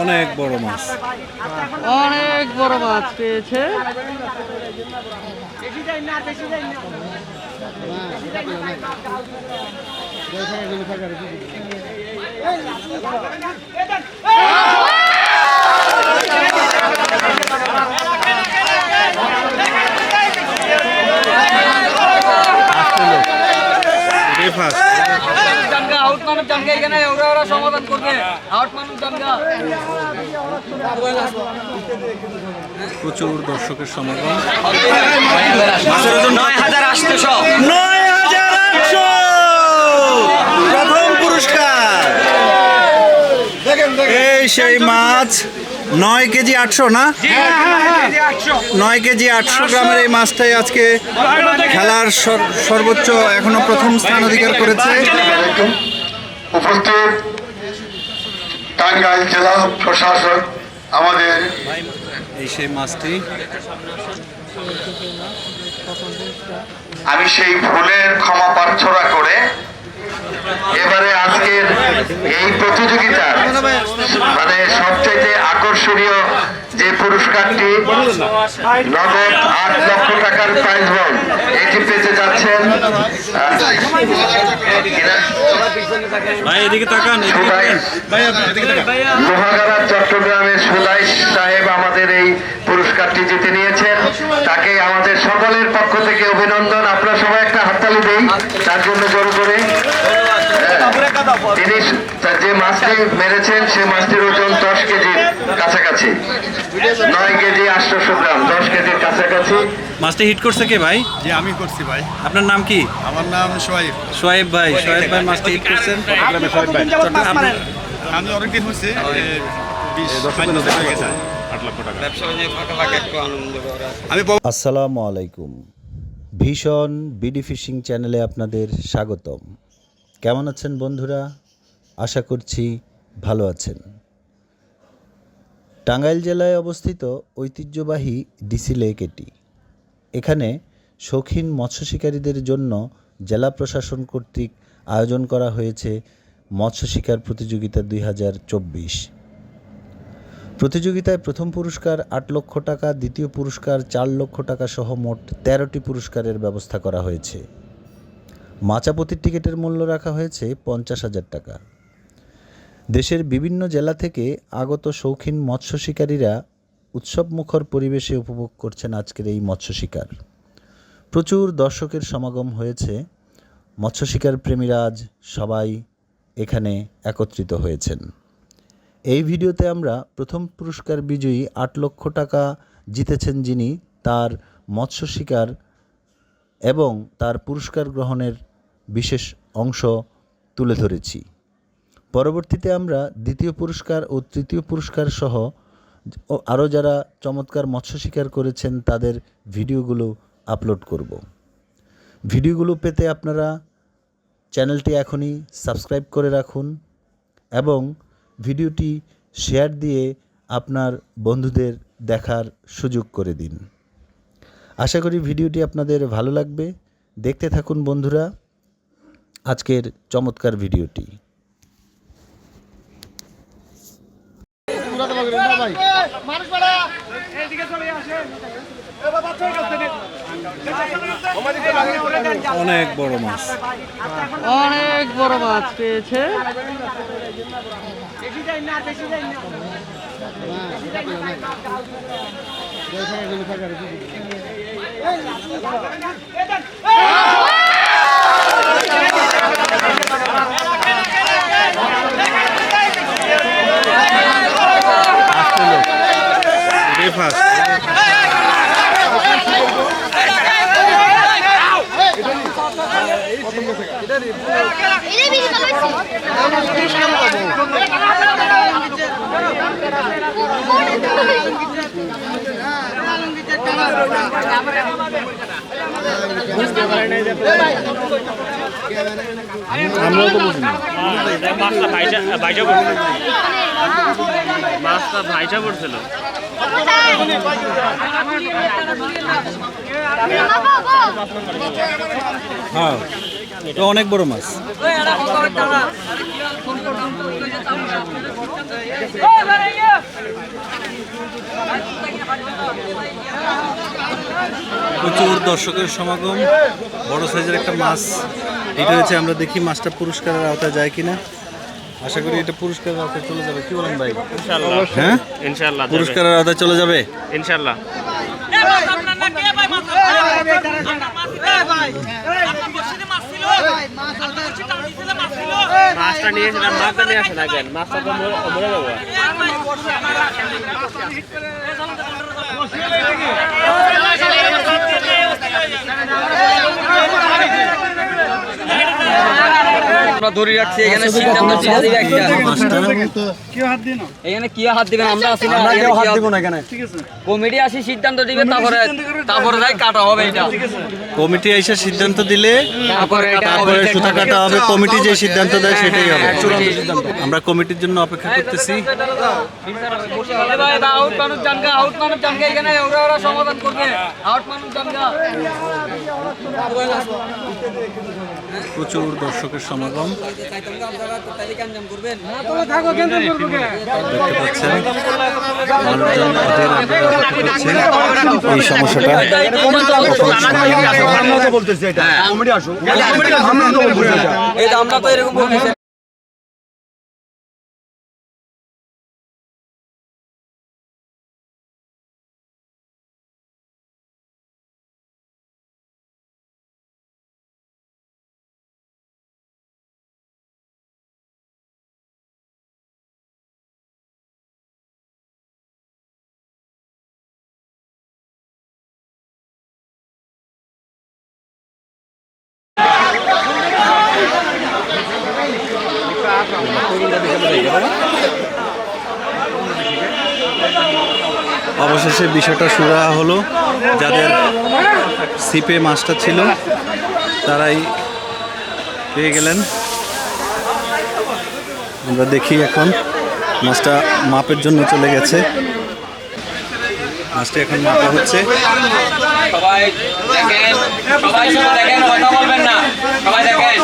অনেক বড় মাছ। অনেক বড় মাছ পেয়েছে। এটাই ফার্স্ট জানগা আউট মানুষ জানগা এখানে ওরা করবে। আউট মানুষ জানগা। প্রচুর দর্শকের সমাগম। নয় হাজার আটশো। নয় হাজার আটশো। প্রথম পুরস্কার। এই সেই মাছ নয় কেজি আটশো না? নয় কেজি আটশো। গ্রামের এই মাছটাই আজকে খেলার সর- সর্বোচ্চ এখনও প্রথম স্থান অধিকার করেছে। টাঙ্গাইল জেলা প্রশাসক আমাদের এই সেই মাছটি আমি সেই ভুলের ক্ষমা প্রার্থনা করে এবারে আজকের এই প্রতিযোগিতা মানে সবচেয়ে আকর্ষণীয় যে পুরস্কারটি নগদ আট লক্ষ টাকার প্রাইজ বল এটি পেতে যাচ্ছেন? ভাই এদিকে তাকান। লোহাগাড়া চট্টগ্রামের সুলাই সাহেব আমাদের এই পুরস্কারটি জিতে নিয়েছেন তাকে আমাদের সকলের পক্ষ থেকে অভিনন্দন আপনারা সবাই একটা হাততালি দেই তার জন্য জোর করে। তিনি যে মাছটি মেরেছেন সেই মাছটির ওজন দশ কেজির কাছাকাছি। নয় কেজি আটশোশো গ্রাম দশ কেজির কাছাকাছি। মাছটি হিট করছে কে ভাই? যে আমি করছি ভাই। আপনার নাম কি? আমার নাম ভাই সোয়েব ভাই মাছটি হিট করছেন। আমি অনেকদিন হচ্ছে হয়ে আসসালামু আলাইকুম। ভীষণ বিডি ফিশিং চ্যানেলে আপনাদের স্বাগতম। কেমন আছেন বন্ধুরা? আশা করছি ভালো আছেন। টাঙ্গাইল জেলায় অবস্থিত ঐতিহ্যবাহী ডিসি লেক এটি। এখানে শৌখিন মৎস্য শিকারীদের জন্য জেলা প্রশাসন কর্তৃক আয়োজন করা হয়েছে মৎস্য শিকার প্রতিযোগিতা দুই হাজার চব্বিশ। প্রতিযোগিতায় প্রথম পুরস্কার আট লক্ষ টাকা, দ্বিতীয় পুরস্কার চার লক্ষ টাকা সহ মোট তেরোটি পুরস্কারের ব্যবস্থা করা হয়েছে। মাচাপতির টিকিটের মূল্য রাখা হয়েছে পঞ্চাশ হাজার টাকা। দেশের বিভিন্ন জেলা থেকে আগত শৌখিন মৎস্য শিকারীরা উৎসবমুখর পরিবেশে উপভোগ করছেন আজকের এই মৎস্য শিকার। প্রচুর দর্শকের সমাগম হয়েছে। মৎস্য শিকার প্রেমীরা আজ সবাই এখানে একত্রিত হয়েছেন। এই ভিডিওতে আমরা প্রথম পুরস্কার বিজয়ী আট লক্ষ টাকা জিতেছেন যিনি তার মৎস্য শিকার এবং তার পুরস্কার গ্রহণের বিশেষ অংশ তুলে ধরেছি। পরবর্তীতে আমরা দ্বিতীয় পুরস্কার ও তৃতীয় পুরস্কার সহ আরও যারা চমৎকার মৎস্য শিকার করেছেন তাদের ভিডিওগুলো আপলোড করব। ভিডিওগুলো পেতে আপনারা চ্যানেলটি এখনই সাবস্ক্রাইব করে রাখুন এবং ভিডিওটি শেয়ার দিয়ে আপনার বন্ধুদের দেখার সুযোগ করে দিন। আশা করি ভিডিওটি আপনাদের ভালো লাগবে। দেখতে থাকুন বন্ধুরা। আজকের চমৎকার ভিডিওটি না অনেক বড় মাছ অনেক বড় মাছ পেয়েছে এটাই ফার্স্ট মাছটা ভাইজা ভাইজা পড়ছিল মাছটা ভাইজা পড়ছিল হ্যাঁ তো অনেক বড় মাছ প্রচুর দর্শকের সমাগম। বড় সাইজের একটা মাছ এটা হচ্ছে আমরা দেখি মাছটা পুরস্কারের আওতায় যায় কিনা। আশা করি এটা পুরস্কারের আওতায় চলে যাবে। কি বলেন ভাই? ইনশাআল্লাহ। হ্যাঁ? ইনশাআল্লাহ পুরস্কারের আওতায় চলে যাবে? ইনশাআল্লাহ। মাছটা নিয়েছিলাম মাছটা নিয়ে আসেন আগে। মাছটা তো মরে যাব। আমরা ধরে রাখছি এখানে সিদ্ধান্ত দিয়ে দিবে একটা এখানে কি হাত দিবেন আমরা আছি না আমরা কেউ হাত দিব না এখানে কমিটি আসি সিদ্ধান্ত দিবে তারপরে তারপরে যাই কাটা হবে এটা কমিটি এসে সিদ্ধান্ত দিলে তারপরে এটা তারপরে সুতা কাটা হবে কমিটি যে সিদ্ধান্ত দেয় সেটাই হবে চূড়ান্ত সিদ্ধান্ত আমরা কমিটির জন্য অপেক্ষা করতেছি আউট মানুষ জানগা আউট মানুষ জানগা এখানে ওরা ওরা সমাধান করবে আউট মানুষ জানগা প্রচুর দর্শকের সমাগম। দেখতে পাচ্ছেন মানুষজন ওদের আগ্রহে অপেক্ষা এই সমস্যাটা আমরা তো এরকম অবশেষে বিষয়টা সুরা হলো। যাদের সিপে মাছটা ছিল, তারাই পেয়ে গেলেন। আমরা দেখি এখন মাছটা মাপের জন্য চলে গেছে। মাছটা এখন মাপা হচ্ছে। সবাই দেখেন সবাই দেখেন, কথা বলবেন না। সবাই দেখেন।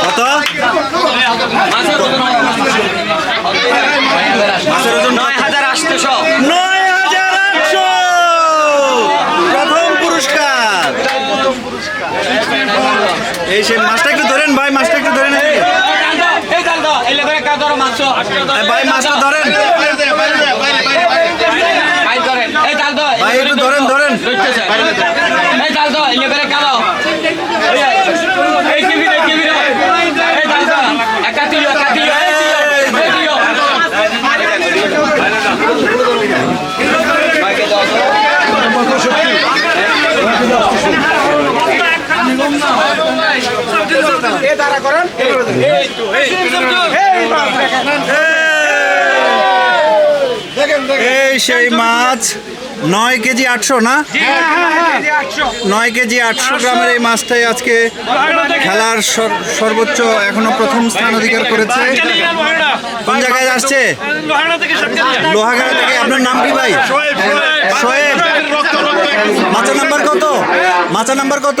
কত? মাছের ওজন নয় হাজার আটশো নয় হাজার আটশো প্রথম পুরস্কার এই সে মাছটা একটু ধরেন ভাই, মাছটা একটু ধরেন এই। এই ডাল দাও এই লেগে একটা ধরো মাছ এই ভাই মাছটা ধরেন ভাই একটু ধরেন ধরেন এই ডাল দাও এই সেই মাছ। নয় কেজি আটশো না? নয় কেজি আটশো। গ্রামের এই মাছটাই আজকে খেলার সর- সর্বোচ্চ এখনও প্রথম স্থান অধিকার করেছে। কোন জায়গায় আসছে? লোহাগাড়া থেকে। আপনার নাম কি ভাই? শোয়েব মাচা নাম্বার কত? মাচা নাম্বার কত?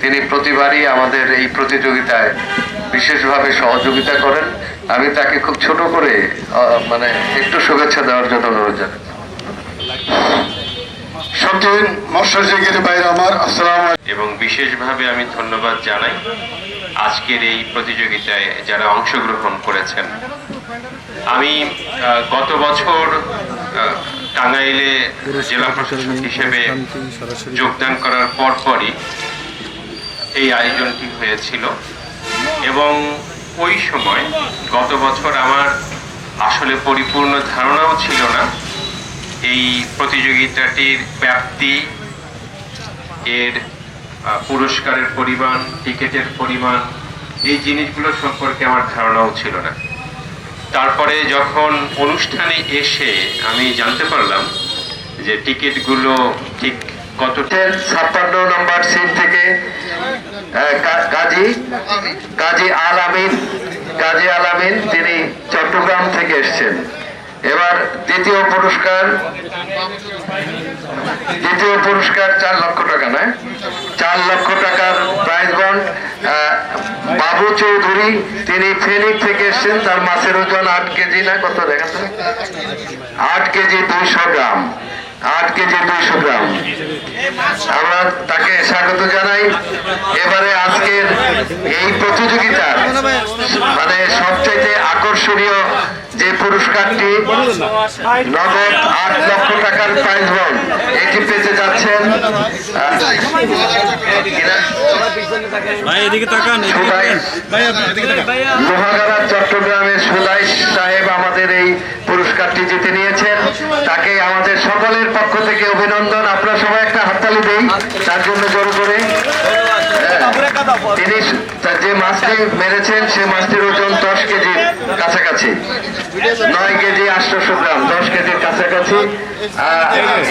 তিনি প্রতিবারই আমাদের এই প্রতিযোগিতায় বিশেষভাবে সহযোগিতা করেন। আমি তাকে খুব ছোট করে মানে একটু শুভেচ্ছা দেওয়ার জন্য অনুরোধ জানাই সত্যি মৎস্যজীবীর বাইরে আমার। আসসালাম এবং বিশেষভাবে আমি ধন্যবাদ জানাই আজকের এই প্রতিযোগিতায় যারা অংশগ্রহণ করেছেন। আমি আহ, গত বছর টাঙ্গাইলে জেলা প্রশাসক হিসেবে যোগদান করার পরপরই এই আয়োজনটি হয়েছিল। এবং ওই সময় গত বছর আমার আসলে পরিপূর্ণ ধারণাও ছিল না। এই প্রতিযোগিতাটির ব্যাপ্তি, এর পুরস্কারের পরিমাণ, টিকেটের পরিমাণ, এই জিনিসগুলো সম্পর্কে আমার ধারণাও ছিল না। তারপরে যখন অনুষ্ঠানে এসে আমি জানতে পারলাম যে টিকিটগুলো ঠিক কত? ছাপ্পান্ন নম্বর সিট থেকে কাজী কাজী আল আমিন, কাজী আল আমিন, তিনি চট্টগ্রাম থেকে এসেছেন। এবার দ্বিতীয় পুরস্কার দ্বিতীয় পুরস্কার চার লক্ষ টাকা নয়, চার লক্ষ টাকার প্রাইজ বন্ড বাবু চৌধুরী, তিনি ফেনী থেকে এসেছেন, তার মাছের ওজন আট কেজি না, কত দেখাচ্ছে? আট কেজি দুইশো গ্রাম। আট যে দুইশো গ্রাম। আমরা তাকে স্বাগত জানাই। এবারে আজকের এই প্রতিযোগিতা মানে সবচাইতে আকর্ষণীয় যে পুরস্কারটি নগদ আট লক্ষ টাকার প্রাইজ বন্ড এটি পেতে যাচ্ছেন? লোহাগাড়া চট্টগ্রামের সুদাই সাহেব আমাদের এই পুরস্কারটি জিতে নিয়েছেন। তাকে আমাদের সকলের পক্ষ থেকে অভিনন্দন। আপনারা সবাই একটা হাততালি দেই তার জন্য জোর করে। তিনি যে মাছটি মেরেছেন সে মাছটির ওজন দশ কেজির কাছাকাছি। নয় কেজি আটশোশো গ্রাম দশ কেজির কাছাকাছি।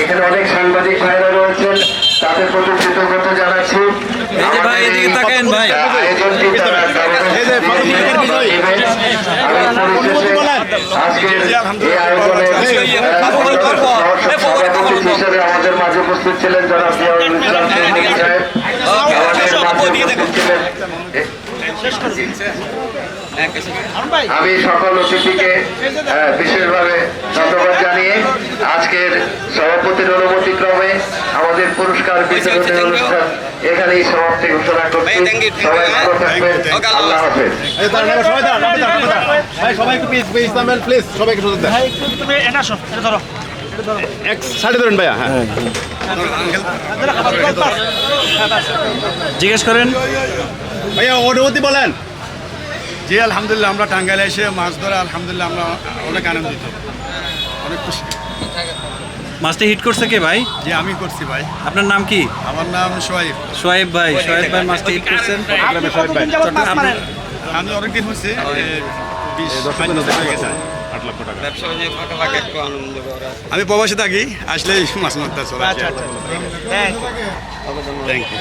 এখানে অনেক সাংবাদিক ভাইরা রয়েছেন তাদের প্রতি কৃতজ্ঞতা জানাচ্ছি। ভাই, এদিকে তাকান ভাই। আয়োজনটি তারা আজকের এই আয়োজনে আমাদের মাঝে উপস্থিত ছিলেন যারা আমি সকল অতিথিকে বিশেষভাবে ধন্যবাদ জানিয়ে আজকের সভাপতির অনুমতি ক্রমে আমাদের পুরস্কার বিতরণের অনুষ্ঠান এখানেই সমাপ্তি ঘোষণা করছি সবাই ভালো থাকবেন আল্লাহ হাফেজ সবাই সবাই একটু প্লিজ ধরো এক সাইডে ধরেন ভাইয়া হ্যাঁ। জিজ্ঞেস করেন। ভাইয়া অনুমতি বলেন। জি আলহামদুলিল্লাহ আমরা টাঙ্গাইলে এসে মাছ ধরে আলহামদুলিল্লাহ আমরা অনেক আনন্দিত। অনেক খুশি। মাছটি হিট করছে কে ভাই? যে আমি করছি ভাই। আপনার নাম কি? আমার নাম সোহাইব। সোয়েব ভাই সোয়েব ভাই মাছটি হিট করছেন। আমি অনেকদিন হচ্ছে বিশ লক্ষ টাকা। ব্যবসা বাণিজ্য ফাঁকা ফাঁকা একটু আনন্দ করা আমি প্রবাসে থাকি আসলেই মাছ মারতে চলে থ্যাংক ইউ